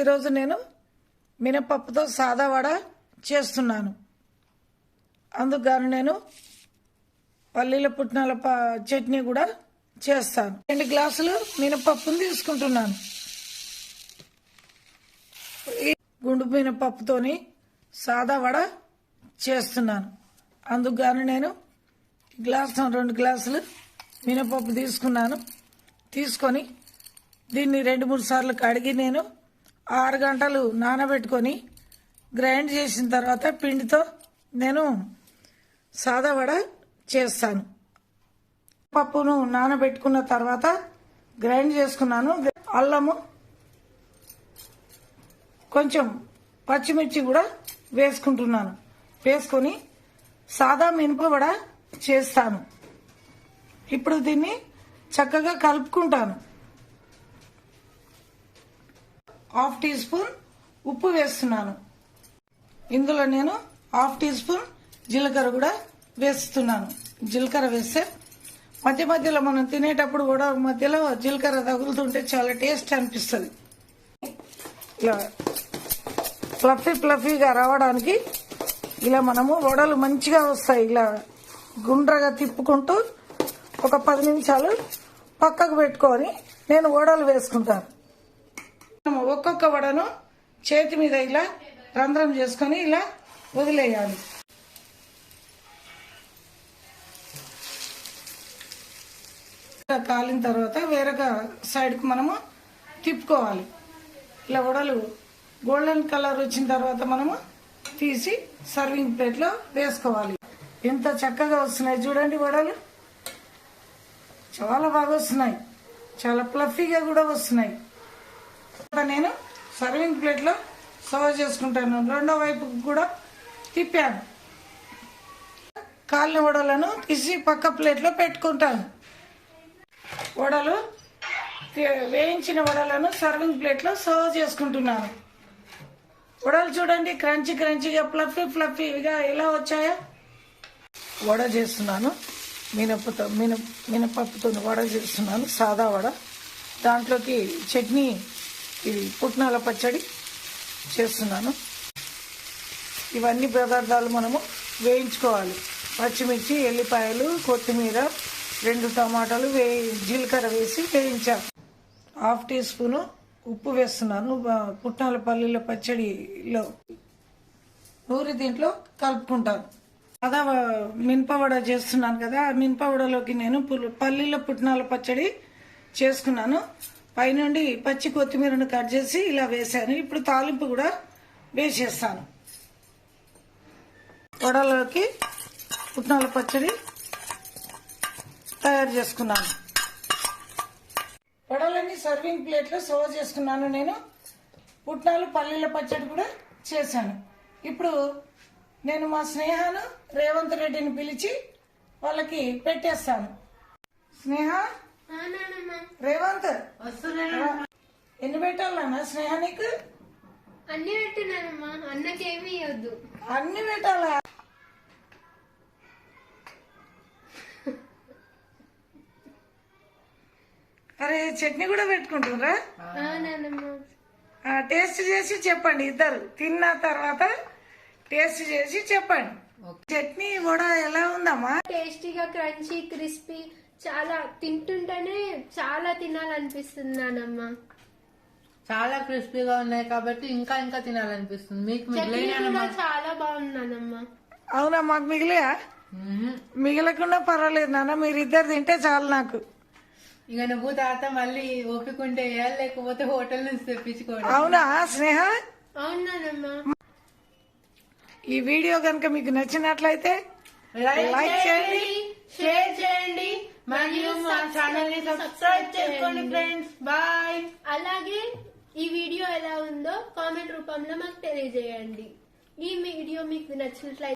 ఈరోజు నేను మినపప్పుతో సాదా వడ చేస్తున్నాను. అందుకు నేను పల్లీల పుట్నాల ప- చట్నీ కూడా చేస్తాను. రెండు గ్లాసులు మినపప్పును తీసుకుంటున్నాను. ఈ గుండు మినపప్పుతోని సాదా వడ చేస్తున్నాను. అందుకు గాను నేను గ్లాస్ రెండు గ్లాసులు మినపప్పు తీసుకున్నాను. తీసుకొని దీన్ని రెండు మూడు సార్లు కడిగి నేను ఆరు గంటలు నానబెట్టుకొని గ్రైండ్ చేసిన తర్వాత పిండితో నేను సాదా వడ చేస్తాను. పప్పును నానబెట్టుకున్న తర్వాత గ్రైండ్ చేసుకున్నాను. అల్లము కొంచెం పచ్చిమిర్చి కూడా వేసుకుంటున్నాను. వేసుకొని సాదా మినప వడ చేస్తాను. ఇప్పుడు దీన్ని చక్కగా కలుపుకుంటాను. హాఫ్ టీ స్పూన్ ఉప్పు వేస్తున్నాను. ఇందులో నేను హాఫ్ టీ స్పూన్ జీలకర్ర కూడా వేస్తున్నాను. జీలకర్ర వేస్తే మధ్య మధ్యలో మనం తినేటప్పుడు కూడా మధ్యలో జీలకర్ర తగులుతుంటే చాలా టేస్ట్ అనిపిస్తుంది. ఇలా ఫ్లఫీ ఫ్లఫీగా రావడానికి ఇలా మనము వడలు మంచిగా వస్తాయి. ఇలా గుండ్రగా తిప్పుకుంటూ ఒక పది నిమిషాలు పక్కకు పెట్టుకొని నేను వడలు వేసుకుంటాను. ఒక్కొక్క వడను చేతి మీద ఇలా రంధ్రం చేసుకొని ఇలా వదిలేయాలి. ఇలా కాలిన తర్వాత వేరొక సైడ్కి మనము తిప్పుకోవాలి. ఇలా వడలు గోల్డెన్ కలర్ వచ్చిన తర్వాత మనము తీసి సర్వింగ్ ప్లేట్లో వేసుకోవాలి. ఎంత చక్కగా వస్తున్నాయి చూడండి వడలు. చాలా బాగా వస్తున్నాయి. చాలా ప్లఫీగా కూడా వస్తున్నాయి. నేను. సర్వింగ్ ప్లేట్లో సర్వ్ చేసుకుంటాను. రెండో వైపు కూడా తిప్పాను. కాలిన వడలను తీసి పక్క ప్లేట్లో పెట్టుకుంటాను. వడలు వేయించిన వడలను సర్వింగ్ ప్లేట్లో సర్వ్ చేసుకుంటున్నాను. వడలు చూడండి క్రంచి క్రంచిగా ఫ్లఫీ ఫ్లఫీగా ఎలా వచ్చాయో. వడ చేస్తున్నాను. మినపతో మిన మినపప్పుతో వడ చేస్తున్నాను. సాదా వడ. దాంట్లోకి చట్నీ ఇది పుట్నాల పచ్చడి చేస్తున్నాను. ఇవన్నీ పదార్థాలు మనము వేయించుకోవాలి. పచ్చిమిర్చి ఎల్లిపాయలు కొత్తిమీర రెండు టమాటాలు వే జీలకర్ర వేసి వేయించాను హాఫ్ టీ స్పూను ఉప్పు వేస్తున్నాను. పుట్నాల పల్లీల పచ్చడిలో నూరి దీంట్లో కలుపుకుంటాను. అదా మినపవడ చేస్తున్నాను కదా ఆ మినపవడలోకి నేను పుల్- పల్లీల పుట్నాల పచ్చడి చేసుకున్నాను. పైనుండి పచ్చి కొత్తిమీరను కట్ చేసి ఇలా వేసాను ఇప్పుడు తాలింపు కూడా వేసేస్తాను. వడలోకి పుట్నాల పచ్చడి తయారు చేసుకున్నాను. వడలన్నీ సర్వింగ్ ప్లేట్లో సర్వ్ చేసుకున్నాను నేను. పుట్నాలు పల్లీల పచ్చడి కూడా చేశాను. ఇప్పుడు నేను మా స్నేహాను రేవంత్ రెడ్డిని పిలిచి వాళ్ళకి పెట్టేస్తాను. స్నేహ? రేవంత్. ఎన్ని పెట్టాలన్నా? స్నేహ నీకు? అన్ని పెట్టినానమ్మా. అన్నకేమీ ఇవ్వద్దు అన్ని పెట్టాలా? అరే చట్నీ కూడా పెట్టుకుంటున్నారా టేస్ట్ చేసి చెప్పండి ఇద్దరు. తిన్న తర్వాత టేస్ట్ చేసి చెప్పండి. చట్నీ కూడా ఎలా ఉందమ్మా? టేస్టీగా క్రంచీ క్రిస్పీ చాలా తింటుంటేనే చాలా తినాలనిపిస్తుంది నానమ్మా. చాలా క్రిస్పీగా ఉన్నాయి కాబట్టి ఇంకా ఇంకా తినాలనిపిస్తుంది. మీకు మిగిలిన చాలా బాగుందన్నమ్మా అవునా మాకు మిగిలియా? మిగలకుండా పర్వాలేదు నాన్న మీరు ఇద్దరు తింటే చాలు నాకు. ఇక నువ్వు తాత మళ్ళీ ఉంటే వేయాలి లేకపోతే హోటల్ నుంచి తెప్పించుకోవడం. అవునా స్నేహ? అవునానమ్మా ఈ వీడియో కనుక మీకు నచ్చినట్లయితే లైక్ చేయండి షేర్ చేయండి. మరియు మా ఛానల్ని సబ్స్క్రైబ్ చేసుకోండి ఫ్రెండ్స్ బాయ్ అలాగే ఈ వీడియో ఎలా ఉందో కామెంట్ రూపంలో మాకు తెలియజేయండి. ఈ వీడియో మీకు నచ్చినట్లయితే